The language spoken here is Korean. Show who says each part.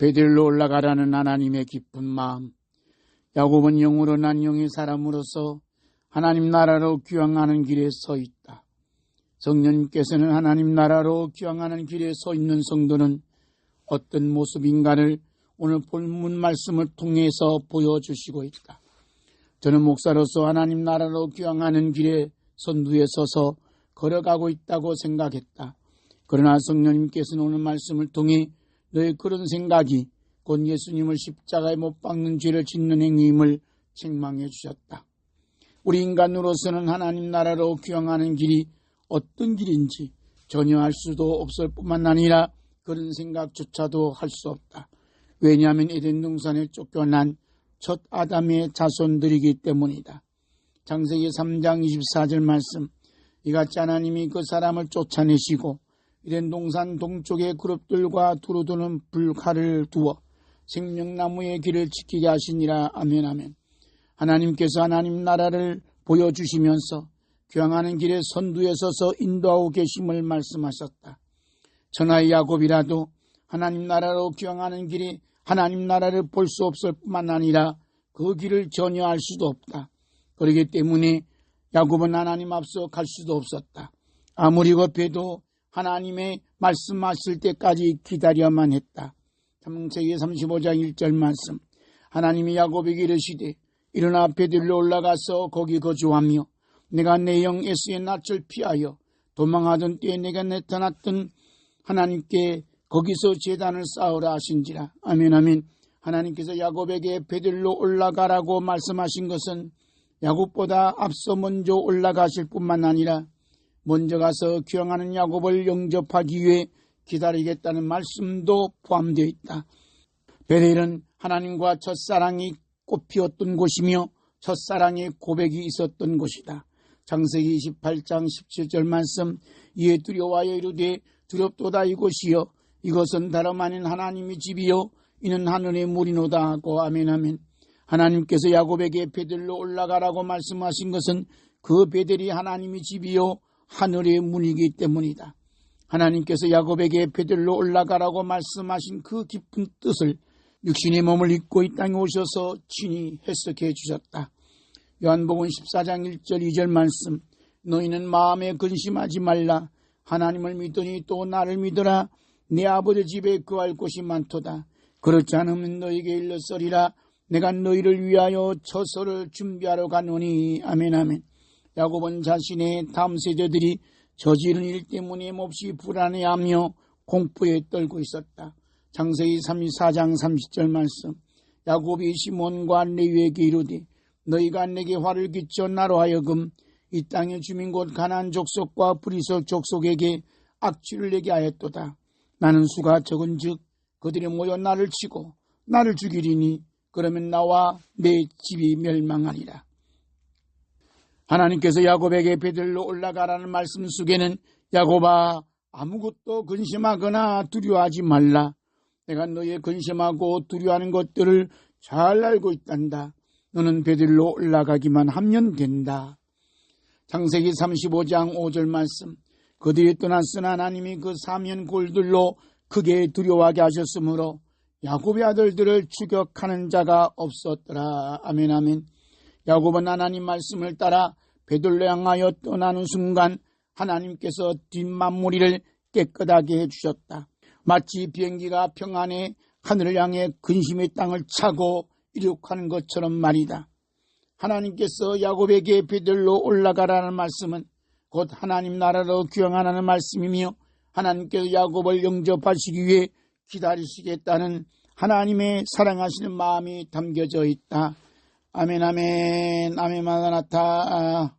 Speaker 1: 베들로 올라가라는 하나님의 기쁜 마음. 야곱은 영으로 난 영의 사람으로서 하나님 나라로 귀향하는 길에 서 있다. 성령님께서는 하나님 나라로 귀향하는 길에 서 있는 성도는 어떤 모습인가를 오늘 본문 말씀을 통해서 보여주시고 있다. 저는 목사로서 하나님 나라로 귀향하는 길에 선두에 서서 걸어가고 있다고 생각했다. 그러나 성령님께서는 오늘 말씀을 통해 너의 그런 생각이 곧 예수님을 십자가에 못 박는 죄를 짓는 행위임을 책망해 주셨다. 우리 인간으로서는 하나님 나라로 귀향하는 길이 어떤 길인지 전혀 알 수도 없을 뿐만 아니라 그런 생각조차도 할 수 없다. 왜냐하면 에덴 동산에 쫓겨난 첫 아담의 자손들이기 때문이다. 장세기 3장 24절 말씀 이같이 하나님이 그 사람을 쫓아내시고 이런 동산 동쪽의 그룹들과 두루두는 불칼을 두어 생명나무의 길을 지키게 하시니라 아멘 아멘 하나님께서 하나님 나라를 보여주시면서 귀향하는 길에 선두에 서서 인도하고 계심을 말씀하셨다. 천하의 야곱이라도 하나님 나라로 귀향하는 길이 하나님 나라를 볼 수 없을 뿐만 아니라 그 길을 전혀 알 수도 없다. 그렇기 때문에 야곱은 하나님 앞서 갈 수도 없었다. 아무리 급해도 하나님의 말씀하실 때까지 기다려야만 했다. 창세기 35장 1절 말씀. 하나님이 야곱에게 이르시되 일어나 베들로 올라가서 거기 거주하며 내가 내영 에스의 낯을 피하여 도망하던 때에 내가 나타났던 하나님께 거기서 재단을 쌓으라 하신지라. 아멘 아멘. 하나님께서 야곱에게 베들로 올라가라고 말씀하신 것은 야곱보다 앞서 먼저 올라가실 뿐만 아니라 먼저 가서 귀향하는 야곱을 영접하기 위해 기다리겠다는 말씀도 포함되어 있다. 베델은 하나님과 첫사랑이 꽃피었던 곳이며 첫사랑의 고백이 있었던 곳이다. 장세기 28장 17절 말씀 이에 두려워하여 이르되 두렵도다 이곳이여 이것은 다름 아닌 하나님의 집이요 이는 하늘의 물이노다 하고 아멘 아멘 하나님께서 야곱에게 베들로 올라가라고 말씀하신 것은 그 베델이 하나님의 집이요 하늘의 문이기 때문이다. 하나님께서 야곱에게 베들로 올라가라고 말씀하신 그 깊은 뜻을 육신의 몸을 입고 이 땅에 오셔서 친히 해석해 주셨다. 요한복음 14장 1절 2절 말씀 너희는 마음에 근심하지 말라. 하나님을 믿더니 또 나를 믿어라. 내 아버지 집에 그할 곳이 많도다. 그렇지 않으면 너에게 일렀으리라. 내가 너희를 위하여 처소를 준비하러 가노니. 아멘 아멘 야곱은 자신의 다음 세대들이 저지른 일 때문에 몹시 불안해하며 공포에 떨고 있었다. 장세기 34장 30절 말씀 야곱이 시몬과 레위에게 이르되 너희가 내게 화를 끼쳐 나로 하여금 이 땅의 주민 곧 가난 족속과 브리석 족속에게 악취를 내게 하였도다. 나는 수가 적은 즉 그들이 모여 나를 치고 나를 죽이리니 그러면 나와 내 집이 멸망하리라. 하나님께서 야곱에게 베들로 올라가라는 말씀 속에는 야곱아 아무것도 근심하거나 두려워하지 말라. 내가 너의 근심하고 두려워하는 것들을 잘 알고 있단다. 너는 베들로 올라가기만 하면 된다. 창세기 35장 5절 말씀 그들이 떠났으나 하나님이 그 사면 골들로 크게 두려워하게 하셨으므로 야곱의 아들들을 추격하는 자가 없었더라. 아멘 아멘. 야곱은 하나님 말씀을 따라 베들로 향하여 떠나는 순간 하나님께서 뒷만무리를 깨끗하게 해주셨다. 마치 비행기가 평안에 하늘을 향해 근심의 땅을 차고 이륙하는 것처럼 말이다. 하나님께서 야곱에게 베들로 올라가라는 말씀은 곧 하나님 나라로 귀향하라는 말씀이며 하나님께서 야곱을 영접하시기 위해 기다리시겠다는 하나님의 사랑하시는 마음이 담겨져 있다. 아멘 아멘 아멘 마다나타